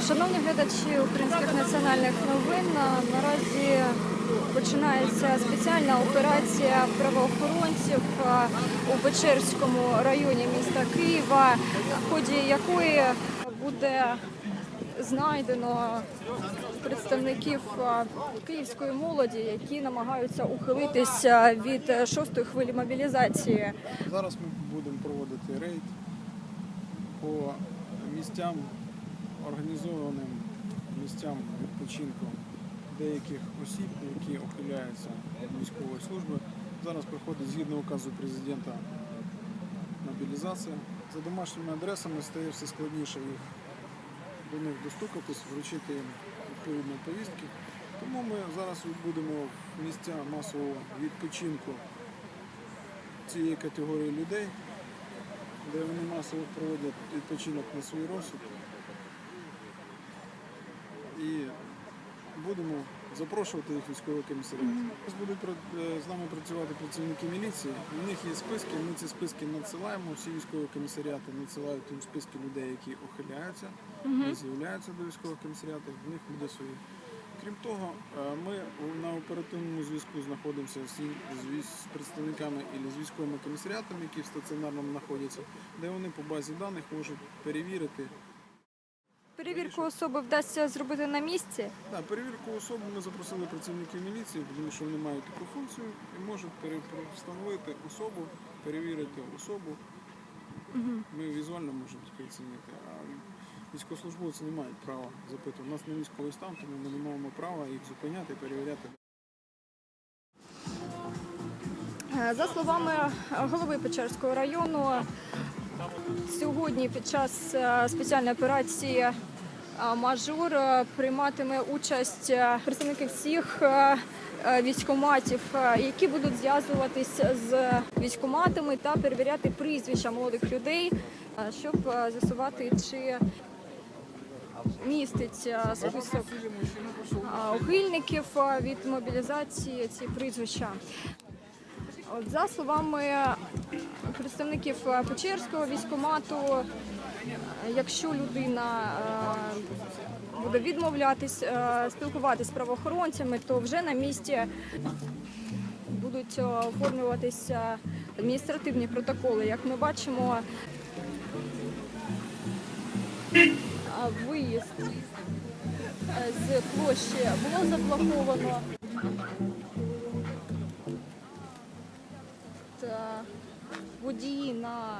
Шановні глядачі українських національних новин, наразі починається спеціальна операція правоохоронців у Печерському районі міста Києва, в ході якої буде знайдено представників київської молоді, які намагаються ухилитися від шостої хвилі мобілізації. Зараз ми будемо проводити рейд по місцям, організованим місцям відпочинку деяких осіб, які ухиляються від військової служби. Зараз проходить згідно указу президента мобілізація. За домашніми адресами стає все складніше їх до них достукатись, вручити їм відповідні повістки. Тому ми зараз будемо в місця масового відпочинку цієї категорії людей, де вони масово проводять відпочинок на свій розсуд. І будемо запрошувати їх військовий комісаріат. Зараз будуть е, з нами працювати працівники міліції. У них є списки, ми ці списки надсилаємо. Всі військові комісаріати надсилають їм списки людей, які ухиляються, не з'являються до військових комісаріатів. В них буде свої. Крім того, е, ми на оперативному зв'язку знаходимося з представниками і з військовими комісаріатами, які в стаціонарному знаходяться, де вони по базі даних можуть перевірити. Перевірку особи вдасться зробити на місці. Да, перевірку особи ми запросили працівників міліції, тому що вони мають таку функцію і можуть встановити особу, перевірити особу. Ми візуально можемо тільки оцінити. А військовослужбовці не мають права запитувати. У нас не військовий стан, тому ми не маємо права їх зупиняти, перевіряти. Е, За словами голови Печерського району, сьогодні під час е, спеціальної операції е, мажор е, прийматиме участь е, представники всіх е, е, військоматів, е, які будуть зв'язуватись з військоматами та перевіряти прізвища молодих людей, е, щоб е, з'ясувати, чи містить е, список е, ухильників е, від мобілізації ці прізвища. От за словами представників е, Печерського військомату, е, якщо людина е, буде відмовлятись е, спілкуватись з правоохоронцями, то вже на місці будуть е, оформлюватися адміністративні протоколи. Як ми бачимо, виїзд з площі було заблоковано. Водії на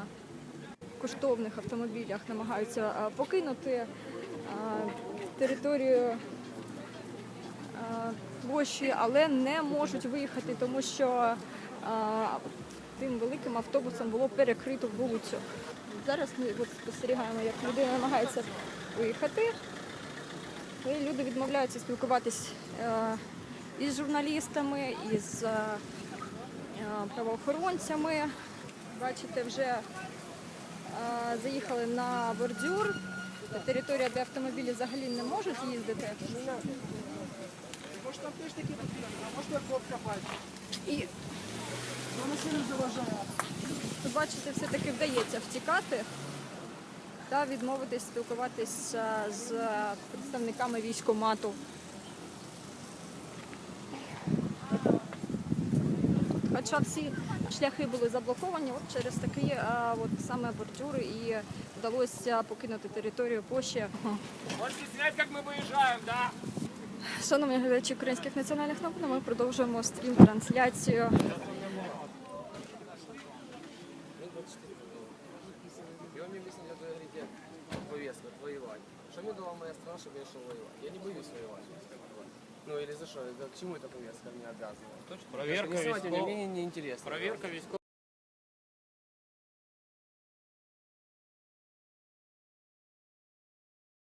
коштовних автомобілях намагаються покинути територію площі, але не можуть виїхати, тому що тим великим автобусом було перекрито вулицю. Зараз ми спостерігаємо, як людина намагається виїхати. І люди відмовляються спілкуватись е, із журналістами, із е, е, правоохоронцями. Бачите, вже заїхали на бордюр. Територія, де автомобілі взагалі не можуть їздити. Может, там теж такі а може. І Вона заважає. тут, бачите, все-таки вдається втікати та відмовитись спілкуватися з представниками військомату. Хоча всі шляхи були заблоковані, от через такі а, от саме бордюри і вдалося покинути територію площі. Можете снять, как мы выезжаем, да? Шановні глядачі українських національних новин, ми продовжуємо стрім трансляцію. И он мне объяснил, это говорите, повестка, воевать. Что мне дала моя страна, чтобы я шел воевать? Я не боюсь воевать. Ну или за что? К чему эта повестка меня обязана? Проверка меня, мне не интересно. Проверка військов...